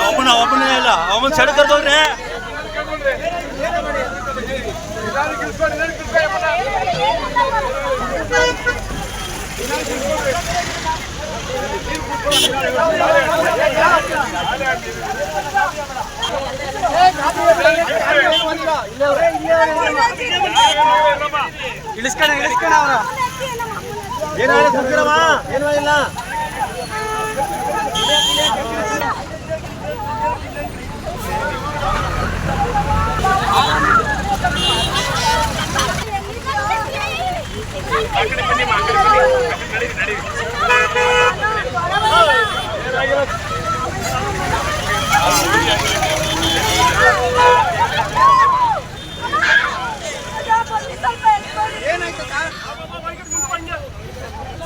ಒಬ್ಬನ ಒಬ್ಬನೇ ಇಲ್ಲ ಅವನ್ ಸೆಡ್ ಕರ್ದವ್ರೆ ಇಳಿಸ್ಕಣ ಇಳಿಸ್ಕಣ ಅವನ. ಏನು ಕುಡ್ಕಣವ ಏನು ಇಲ್ಲ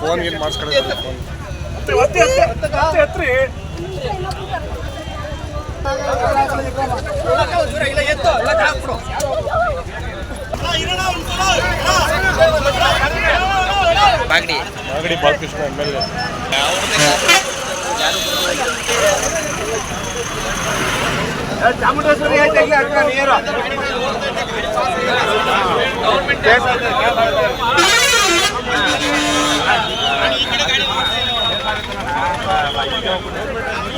ಫೋನ್ ಏನ್ ಮಾಡಿಸ್ಕೊಳ್ಳಿ Bagadi. Balakrishna M L A. Chamundeshwari ಐತೆ ಅಕ್ಕ ನೀರು